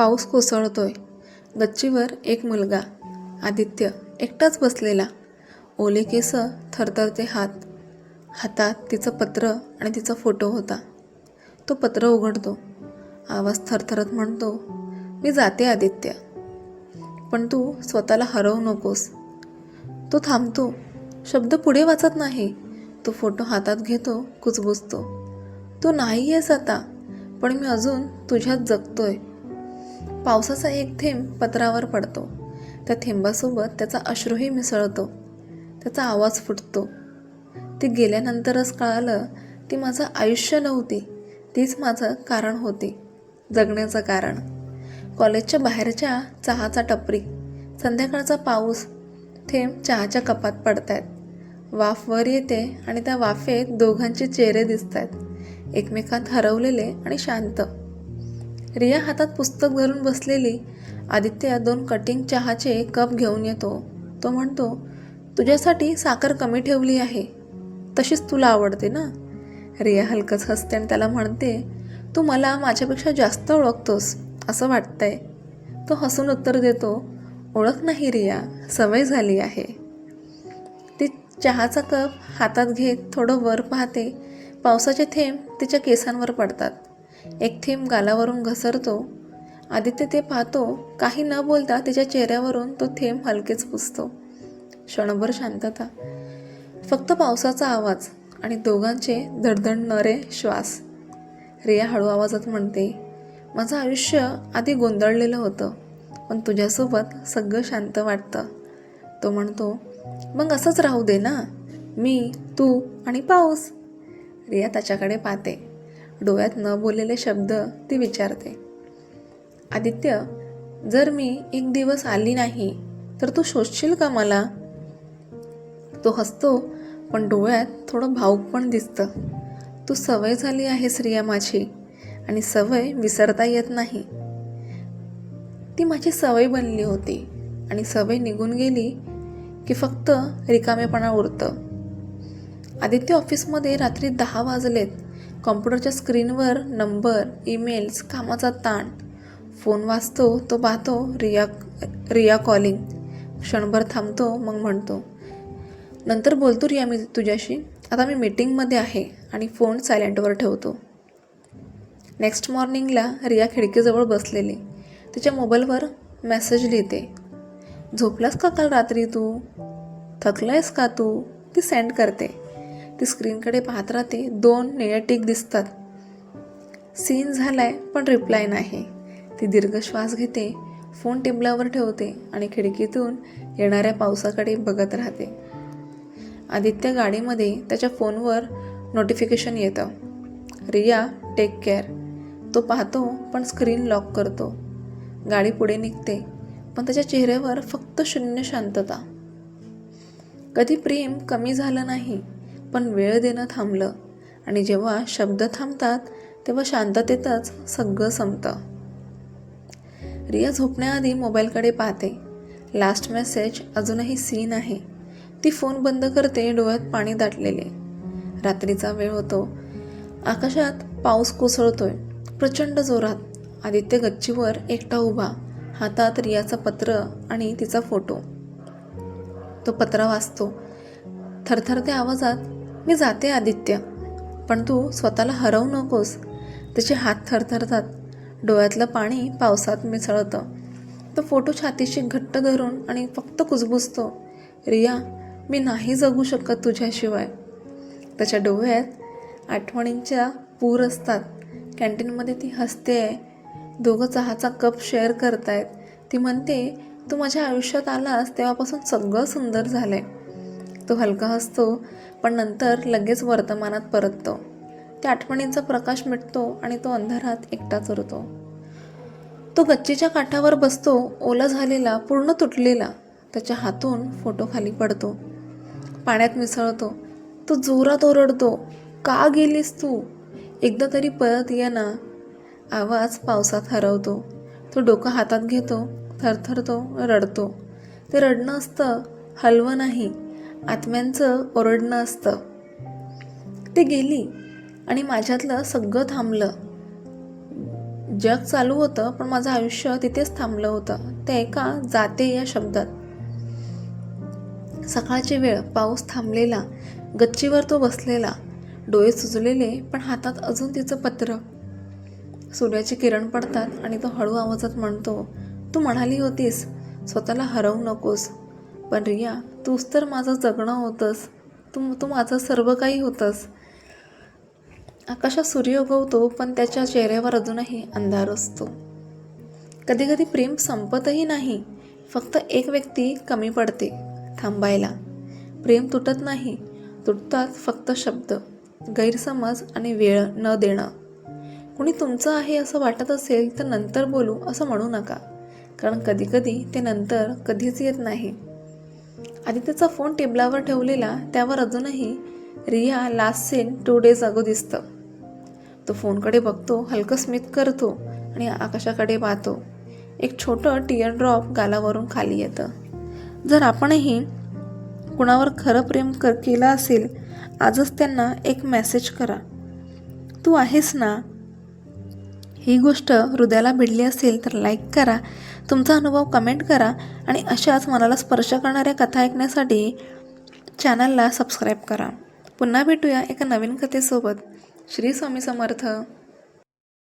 पाऊस कोसळतोय. गच्चीवर एक मुलगा आदित्य एकटाच बसलेला. ओले केस थरथरते हात. हातात तिचं पत्र आणि तिचा फोटो होता. तो पत्र उघडतो. आवाज थरथरत म्हणतो मी जाते आदित्य. पण तू स्वतःला हरवू नकोस. तो थांबतो. शब्द पुढे वाचत नाही. तो फोटो हातात घेतो कुचबुचतो तू नाही आहेस आता पण मी अजून तुझ्यात जगतोय. पावसाचा एक थेंब पत्रावर पडतो. त्या थेंबासोबत त्याचा अश्रूही मिसळतो. त्याचा आवाज फुटतो. ती गेल्यानंतरच कळालं ती माझं आयुष्य नव्हती. तीच माझं कारण होती. जगण्याचं कारण. कॉलेजच्या बाहेरच्या चहाचा टपरी संध्याकाळचा पाऊस थेंब चहाच्या कपात पडतायत. वाफ वर येते आणि त्या वाफेत दोघांचे चेहरे दिसत आहेत एकमेकांत हरवलेले आणि शांत. रिया हातात पुस्तक धरून बसलेली. आदित्य दोन कटिंग चहाचे कप घेऊन येतो. तो म्हणतो तुझ्यासाठी साखर कमी ठेवली आहे. तशीच तुला आवडते ना? रिया हलकच हसते आणि त्याला म्हणते तू मला माझ्यापेक्षा जास्त ओळखतोस असं वाटतंय. तो हसून उत्तर देतो ओळख नाही रिया सवय झाली आहे. ती चहाचा कप हातात घेत थोडं वर पाहते. पावसाचे थेंब तिच्या केसांवर पडतात. एक थेंब गालावरून घसरतो. आदित्य ते पाहतो काही न बोलता तिच्या चेहऱ्यावरून तो थेंब हलकेच पुसतो. क्षणभर शांतता. फक्त पावसाचा आवाज आणि दोघांचे धडधडणारे श्वास. रिया हळू आवाजात म्हणते माझं आयुष्य आधी गोंधळलेलं होतं पण तुझ्यासोबत सगळं शांत वाटतं. तो म्हणतो मग असंच राहू दे ना. मी तू आणि पाऊस. रिया त्याच्याकडे पाहते. डोळ्यात न बोललेले शब्द ती विचारते. आदित्य जर मी एक दिवस आली नाही तर तू शोधशील का मला? तो हसतो पण डोळ्यात थोडं भाऊक पण दिसतं. तू सवय झाली आहेस रिया माझी आणि सवय विसरता येत नाही. ती माझी सवय बनली होती आणि सवय निघून गेली की फक्त रिकामेपणा उरतं. आदित्य ऑफिसमध्ये रात्री दहा वाजलेत. कॉम्प्युटरच्या स्क्रीनवर नंबर ईमेल्स कामाचा ताण फोन वाचतो तो पाहतो रिया रिया कॉलिंग. क्षणभर थांबतो मग म्हणतो नंतर बोलतो रिया मी तुझ्याशी. आता मी मीटिंगमध्ये आहे आणि फोन सायलेंटवर ठेवतो. नेक्स्ट मॉर्निंगला रिया खिडकीजवळ बसलेली. तिच्या मोबाईलवर मेसेज लिहिते. झोपलास का काल रात्री तू? थकलायस का तू? ती सेंड करते. ती स्क्रीनकडे पाहत राहते. दोन निळटिक दिसतात. सीन झालाय पण रिप्लाय नाही. ती दीर्घ श्वास घेते फोन टेबलावर ठेवते आणि खिडकीतून येणाऱ्या पावसाकडे बघत राहते. आदित्य गाडीमध्ये त्याच्या फोनवर नोटिफिकेशन येतं. रिया टेक केअर तो पाहतो पण स्क्रीन लॉक करतो. गाडी पुढे निघते पण त्याच्या चेहऱ्यावर फक्त शून्य शांतता. कधी प्रेम कमी झालं नाही पण वेळ देणं थांबलं. आणि जेव्हा शब्द थांबतात तेव्हा शांततेतच सगळं संपतं. रिया झोपण्याआधी मोबाईलकडे पाहते. लास्ट मेसेज अजूनही सीन आहे. ती फोन बंद करते डोळ्यात पाणी दाटलेले. रात्रीचा वेळ होतो. आकाशात पाऊस कोसळतोय. प्रचंड जोरात. आदित्य गच्चीवर एकटा उभा. हातात रियाचं पत्र आणि तिचा फोटो. तो पत्र वाचतो. थरथरत्या आवाजात मी जाते आदित्य. पण तू स्वतःला हरवू नकोस. त्याचे हात थरथरतात. डोळ्यातलं पाणी पावसात मिसळतं. तो फोटो छातीशी घट्ट धरून आणि फक्त कुजबुजतो. रिया मी नाही जगू शकत तुझ्याशिवाय. त्याच्या डोळ्यात आठवणींच्या पूर असतात. कॅन्टीनमध्ये ती हसते. आहे दोघं चहाचा कप शेअर करतायत. ती म्हणते तू माझ्या आयुष्यात आलास तेव्हापासून सगळं सुंदर झालं आहे तो हलका हसतो पण नंतर लगेच वर्तमानात परततो. त्या आठवणींचा प्रकाश मिटतो आणि तो अंधारात एकटाच उरतो तो गच्चीच्या काठावर बसतो ओला झालेला पूर्ण तुटलेला. त्याच्या हातून फोटो खाली पडतो. पाण्यात मिसळतो. तो जोरात ओरडतो का गेलीस तू? एकदा तरी परत ये ना आवाज पावसात हरवतो. तो डोकं हातात घेतो थरथरतो रडतो. ते रडणं असतं हलवं नाही. आत्म्यांचं ओरडणं असतं. ते गेली आणि माझ्यातलं सगळं थांबलं. जग चालू होतं पण माझं आयुष्य तिथेच थांबलं होतं ते एका जाते या शब्दात. सकाळची वेळ पाऊस थांबलेला गच्चीवर तो बसलेला डोळे सुजलेले पण हातात अजून तिचं पत्र. सूर्याची किरण पडतात आणि तो हळू आवाजात म्हणतो तू म्हणाली होतीस स्वतःला हरवू नकोस. पण रिया तूच तर माझं जगणं होतंस. तू तू माझं सर्व काही होतंस. आकाशात सूर्य उगवतो पण त्याच्या चेहऱ्यावर अजूनही अंधार असतो. कधीकधी प्रेम संपतही नाही. फक्त एक व्यक्ती कमी पडते थांबायला. प्रेम तुटत नाही. तुटतात फक्त शब्द गैरसमज आणि वेळ न देणं. कुणी तुमचं आहे असं वाटत असेल तर नंतर बोलू असं म्हणू नका. कारण कधीकधी ते नंतर कधीच येत नाही. आदित्यचा फोन टेबलावर ठेवलेला त्यावर अजूनही Riya last seen two days ago दिसतं. तो फोनकडे बघतो हलकं स्मित करतो आणि आकाशाकडे पाहतो. एक छोटं टिअर ड्रॉप गालावरून खाली येतं. जर आपणही कुणावर खरं प्रेम कर केलं असेल आजच त्यांना एक मेसेज करा. तू आहेस ना ही गोष्ट हृदयाला भिडली असेल तर लाईक करा. तुमचा अनुभव कमेंट करा आणि अशाच मनाला स्पर्श करणाऱ्या कथा ऐकण्यासाठी चॅनलला सबस्क्राईब करा. पुन्हा भेटूया एका नवीन कथेसोबत. श्री स्वामी समर्थ.